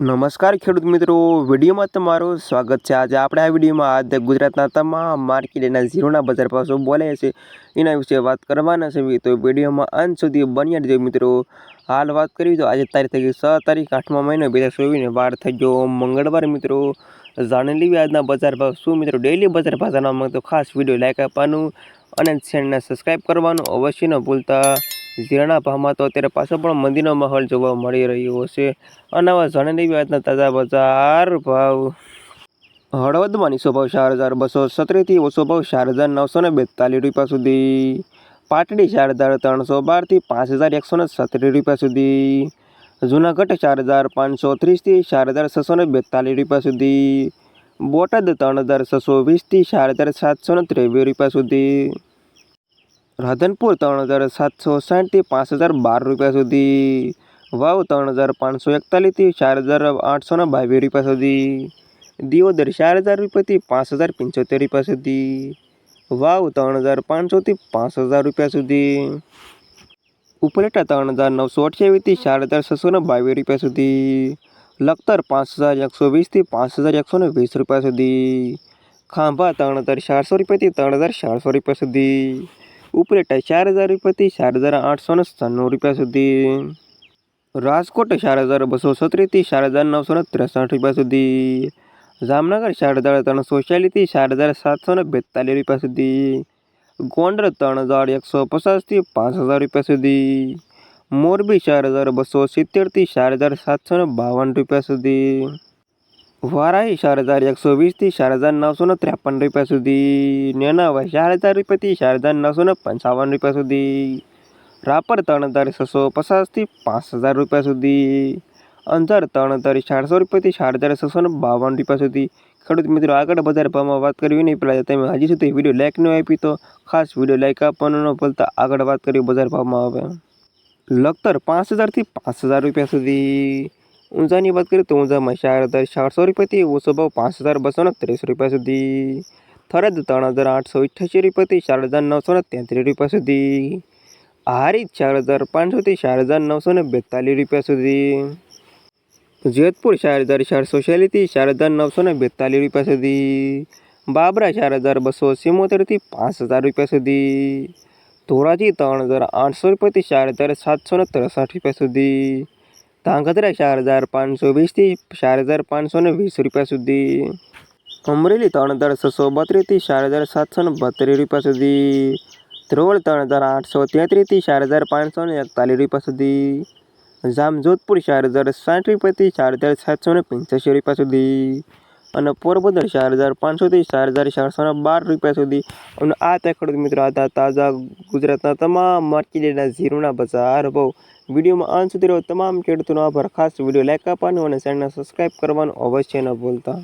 નમસ્કાર ખેડૂત મિત્રો, વિડીયોમાં તમારું સ્વાગત છે. આજે આપણે આ વિડીયોમાં આજે ગુજરાતના તમામ માર્કેટના ઝીરોના બજાર શું બોલે છે, એના વિશે વાત કરવાના છે. તો વિડીયોમાં અંત સુધી બન્યા રહેજો મિત્રો. હાલ વાત કરવી તો આજે તારીખ થઈ ગઈ છ તારીખ, આઠમા મહિનો, બે હજાર ચોવીસને વાર થઈ ગયો મંગળવાર મિત્રો. જાણી લેવી આજના બજાર ભાવ શું મિત્રો. ડેલી બજાર ભાવ જાણવા માંગતો ખાસ વીડિયો લાઈક આપવાનું અને ચેનલને સબસ્ક્રાઈબ કરવાનું અવશ્ય ન ભૂલતા. ઝીરાના ભાવમાં તો અત્યારે પાછો પણ મંદીનો માહોલ જોવા મળી રહ્યો છે. અને આવા જાણી આજના તાજા બજાર ભાવ. હળવદમાં નીચો ભાવ ચાર હજાર બસો સત્રીથી ઓછો ભાવ ચાર હજાર નવસો ને બેતાલીસ રૂપિયા સુધી. પાટડી ચાર હજાર ત્રણસો બારથી પાંચ હજાર એકસો ને સત્રીસ રૂપિયા સુધી. જૂનાગઢ ચાર હજાર પાંચસો ત્રીસથી ચાર હજાર છસો ને બેતાલીસ રૂપિયા સુધી. બોટાદ ત્રણ હજાર છસો વીસથી ચાર હજાર સાતસો ને ત્રેવીસ રૂપિયા સુધી. રાધનપુર ત્રણ હજાર સાતસો સાઠથી પાંચ હજાર બાર રૂપિયા સુધી. વાવ ત્રણ હજાર પાંચસો એકતાલીસથી ચાર હજાર આઠસો બાવીસ રૂપિયા સુધી. દિયોદર ચાર હજાર રૂપિયાથી પાંચ હજાર પંચોતેર રૂપિયા સુધી. વાવ ત્રણ હજાર પાંચસોથી પાંચ હજાર રૂપિયા સુધી. ઉપલેટા ત્રણ હજાર નવસો અઠ્યાવીસથી ચાર હજાર છસો ને બાવીસ રૂપિયા સુધી. લખતર પાંચ હજાર એકસો વીસથી પાંચ હજાર એકસો ને વીસ રૂપિયા સુધી. ખાંભા ત્રણ હજાર ચારસો રૂપિયાથી ત્રણ હજાર ચારસો રૂપિયા સુધી. ઉપલેટા ચાર હજાર રૂપિયાથી ચાર હજાર આઠસો ને સત્તાણું રૂપિયા સુધી. રાજકોટ ચાર હજાર બસો સત્રીસથી ચાર હજાર નવસો ને ત્રેસઠ રૂપિયા સુધી. જામનગર ચાર હજાર ત્રણસો ચાલીસથી ચાર હજાર સાતસો ને બેતાલીસ રૂપિયા સુધી. ગોંડલ ત્રણ હજાર એકસો પચાસથી પાંચ હજાર રૂપિયા સુધી. મોરબી ચાર હજાર બસો સિત્તેરથી ચાર હજાર સાતસો ને બાવન રૂપિયા સુધી. વારાહી ચાર હજાર એકસો વીસથી ચાર હજાર નવસો ને ત્રેપન રૂપિયા સુધી. નેનાવા ચાર હજાર રૂપિયાથી ચાર હજાર નવસો ને પંચાવન રૂપિયા સુધી. રાપર ત્રણ હજાર છસો પચાસથી પાંચ હજાર રૂપિયા સુધી. અંજાર ત્રણ હજાર ચારસો રૂપિયાથી ચાર હજાર છસો ને બાવન રૂપિયા સુધી. ખેડૂત મિત્રો, આગળ બજાર ભાવમાં વાત કરવી નહીં પહેલાં તમે હજી સુધી વીડિયો લાઇક ન આપી તો ખાસ વીડિયો લાઇક આપવાનું ન ભૂલતા. આગળ વાત કરી બજાર ભાવમાં આવે લખતર પાંચ હજારથી પાંચ હજાર રૂપિયા સુધી. ઊંઝાની વાત કરીએ તો ઊંઝામાં ચાર હજાર ચારસો રૂપિયાથી ઓછો ભાવ પાંચ હજાર બસો ને ત્રીસ રૂપિયા સુધી. થરદ ત્રણ હજાર આઠસો અઠ્યાસી રૂપિયાથી ચાર હજાર નવસો ને તેત્રીસ રૂપિયા સુધી. હારી ચાર હજાર પાંચસોથી ચાર હજાર નવસો ને બેતાલીસ રૂપિયા સુધી. જેતપુર ચાર હજાર ચારસો ચાલીસથી ચાર હજાર નવસો ને બેતાલીસ રૂપિયા સુધી. બાબરા ચાર હજાર બસો સિમોતેરથી પાંચ હજાર રૂપિયા સુધી. ધોરાજી ત્રણ હજાર આઠસો રૂપિયાથી ચાર હજાર સાતસો ને ત્રેસઠ રૂપિયા સુધી. ધાંગધ્રા ચાર હજાર પાંચસો વીસથી ચાર હજાર પાંચસો ને વીસ રૂપિયા સુધી અમરેલી ત્રણ હજાર છસો બત્રીસથી ચાર હજાર સાતસો ને બત્રીસ રૂપિયા સુધી ધ્રોળ ત્રણ હજાર આઠસો તેત્રીસથી ચાર હજાર પાંચસો ને એકતાલીસ રૂપિયા સુધી જામજોધપુર ચાર હજાર સાઠ રૂપિયાથી ચાર હજાર સાતસો ને પંચ્યાસી રૂપિયા સુધી અને પોરબંદર ચાર હજાર પાંચસોથી ચાર હજાર ચારસો ને બાર રૂપિયા સુધી. અને આ તે ખેડૂત મિત્રો હતા તાજા ગુજરાતના તમામ માર્કેટના ઝીરોના બજાર. ભાવ વિડીયોમાં આન સુધી રહ્યો તમામ ખેડૂતોનો આભાર. ખાસ વીડિયો લાઇક આપવાનો અને ચેનલને સબસ્ક્રાઈબ કરવાનું અવશ્ય ન ભૂલતા.